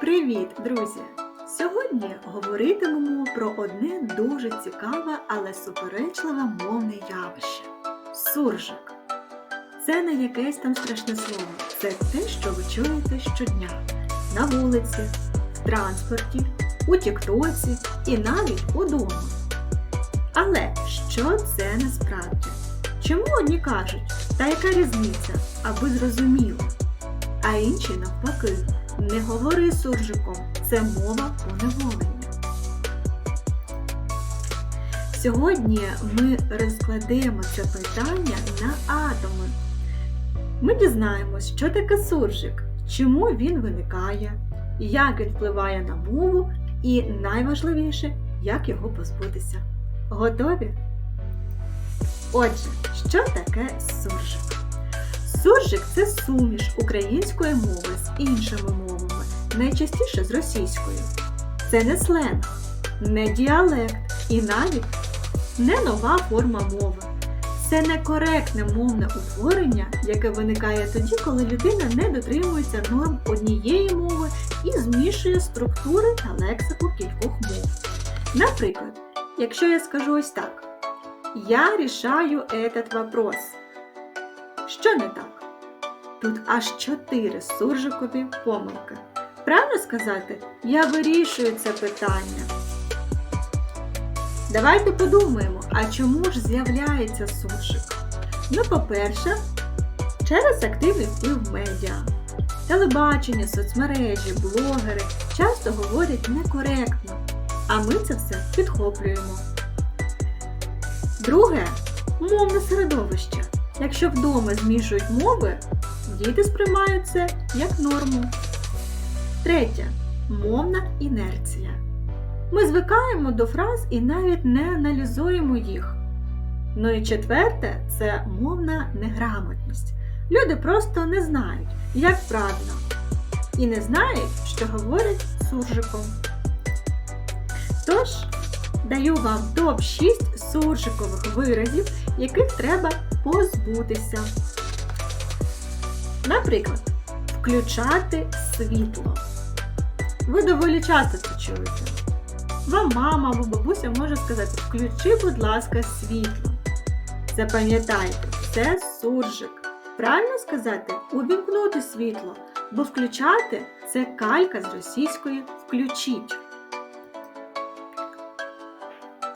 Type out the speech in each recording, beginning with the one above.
Привіт, друзі! Сьогодні говоритимемо про одне дуже цікаве, але суперечливе мовне явище суржик. Це не якесь там страшне слово, це те, що ви чуєте щодня на вулиці, в транспорті, у тіктоці і навіть удома. Але що це насправді? Чому одні кажуть, та яка різниця, аби зрозуміло, а інші навпаки. Не говори суржиком, це мова поневолення. Сьогодні ми розкладемо це питання на атоми. Ми дізнаємось, що таке суржик, чому він виникає, як він впливає на мову і найважливіше, як його позбутися. Готові? Отже, що таке суржик? Суржик це суміш української мови з іншими мовами, найчастіше з російською. Це не сленг, не діалект і навіть не нова форма мови. Це некоректне мовне утворення, яке виникає тоді, коли людина не дотримується норм однієї мови і змішує структури та лексику кількох мов. Наприклад, якщо я скажу ось так: Я рішаю этот вопрос. Що не так? Тут аж чотири суржикові помилки. Правильно сказати, я вирішую це питання. Давайте подумаємо, а чому ж з'являється суржик? Ну, по-перше, через активний вплив медіа. Телебачення, соцмережі, блогери часто говорять некоректно, а ми це все підхоплюємо. Друге мовне середовище. Якщо вдома змішують мови, діти сприймають це як норму. Третє мовна інерція. Ми звикаємо до фраз і навіть не аналізуємо їх. Ну і четверте це мовна неграмотність. Люди просто не знають, як правильно, і не знають, що говорять суржиком. Тож, даю вам топ-6 суржикових виразів, яких треба позбутися. Наприклад, включати світло. Ви доволі часто це чуєте. Вам мама або бабуся може сказати, включи, будь ласка, світло. Запам'ятайте, це суржик. Правильно сказати увімкнути світло, бо включати це калька з російської включіть.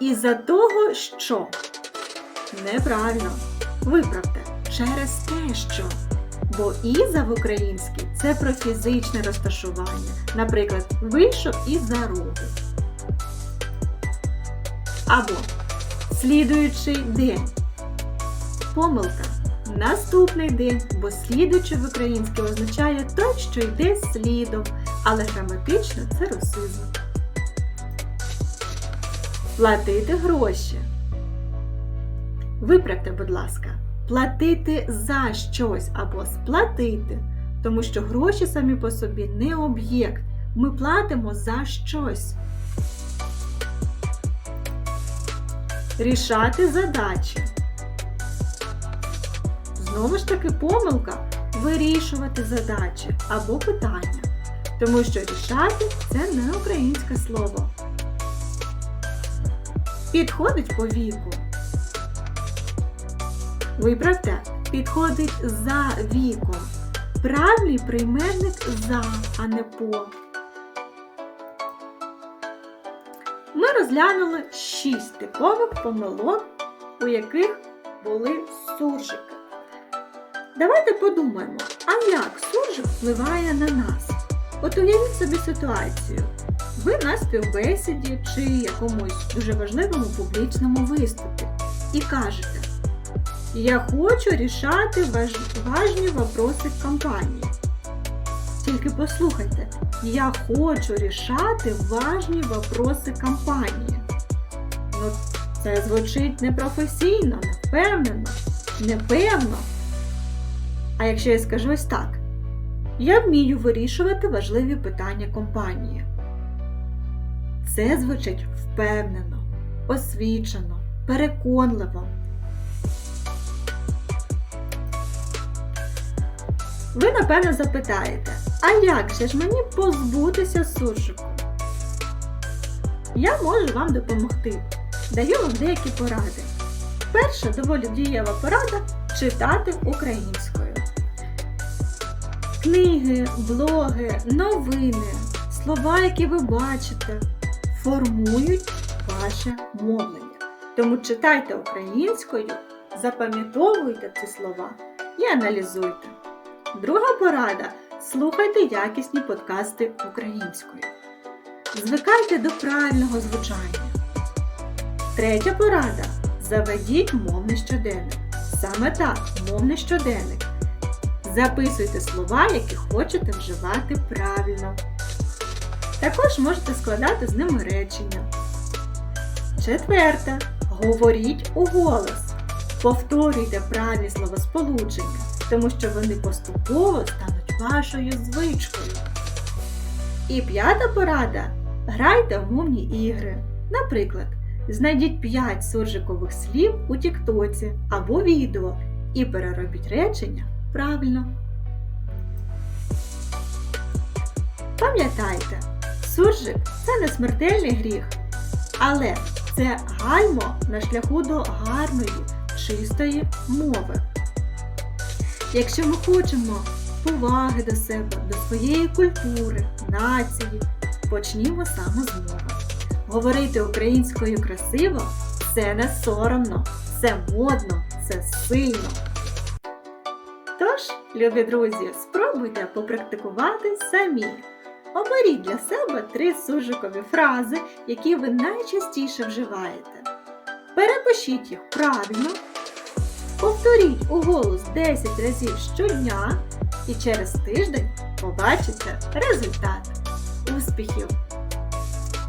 Із-за того, що неправильно. Виправте через те, що. Бо іза в українській це про фізичне розташування. Наприклад, вийшов із-за рогу. Або слідуючий день. Помилка. Наступний день, бо слідуючий в українській означає той, що йде слідом, але граматично це русизм. Платити гроші. Виправте, будь ласка, платити за щось або сплатити, тому що гроші самі по собі не об'єкт. Ми платимо за щось. Рішати задачі. Знову ж таки помилка вирішувати задачі або питання. Тому що рішати це не українське слово. Підходить по віку. Виправте, підходить за віком. Правильний прийменник за, а не по. Ми розглянули шість типових помилок, у яких були суржики. Давайте подумаємо, а як суржик впливає на нас? От уявіть собі ситуацію. Ви на співбесіді чи якомусь дуже важливому публічному виступі і кажете Я хочу рішати важ... важні вопроси компанії. Тільки послухайте, я хочу рішати важні вопроси компанії. Ну, це звучить непрофесійно, невпевнено, непевно. А якщо я скажу ось так, я вмію вирішувати важливі питання компанії. Це звучить впевнено, освічено, переконливо. Ви, напевно, запитаєте, а як же ж мені позбутися суржику? Я можу вам допомогти. Даю вам деякі поради. Перша доволі дієва порада читати українською. Книги, блоги, новини, слова, які ви бачите, формують ваше мовлення. Тому читайте українською, запам'ятовуйте ці слова і аналізуйте. Друга порада слухайте якісні подкасти українською. Звикайте до правильного звучання. Третя порада заведіть мовний щоденник. Саме так, мовний щоденник. Записуйте слова, які хочете вживати правильно. Також можете складати з ними речення. Четверте. Говоріть у голос. Повторюйте правильні словосполучення, тому що вони поступово стануть вашою звичкою. І п'ята порада грайте в мовні ігри. Наприклад, знайдіть 5 суржикових слів у Тіктоці або відео і переробіть речення правильно. Пам'ятайте, суржик це не смертельний гріх, але це гальмо на шляху до гарної, чистої мови. Якщо ми хочемо поваги до себе, до своєї культури, нації, почнімо саме з мови. Говорити українською красиво це не соромно, це модно, це сильно. Тож, любі друзі, спробуйте попрактикувати самі. Оберіть для себе три суржикові фрази, які ви найчастіше вживаєте. Перепишіть їх правильно, повторіть у голос 10 разів щодня і через тиждень побачите результат. Успіхів!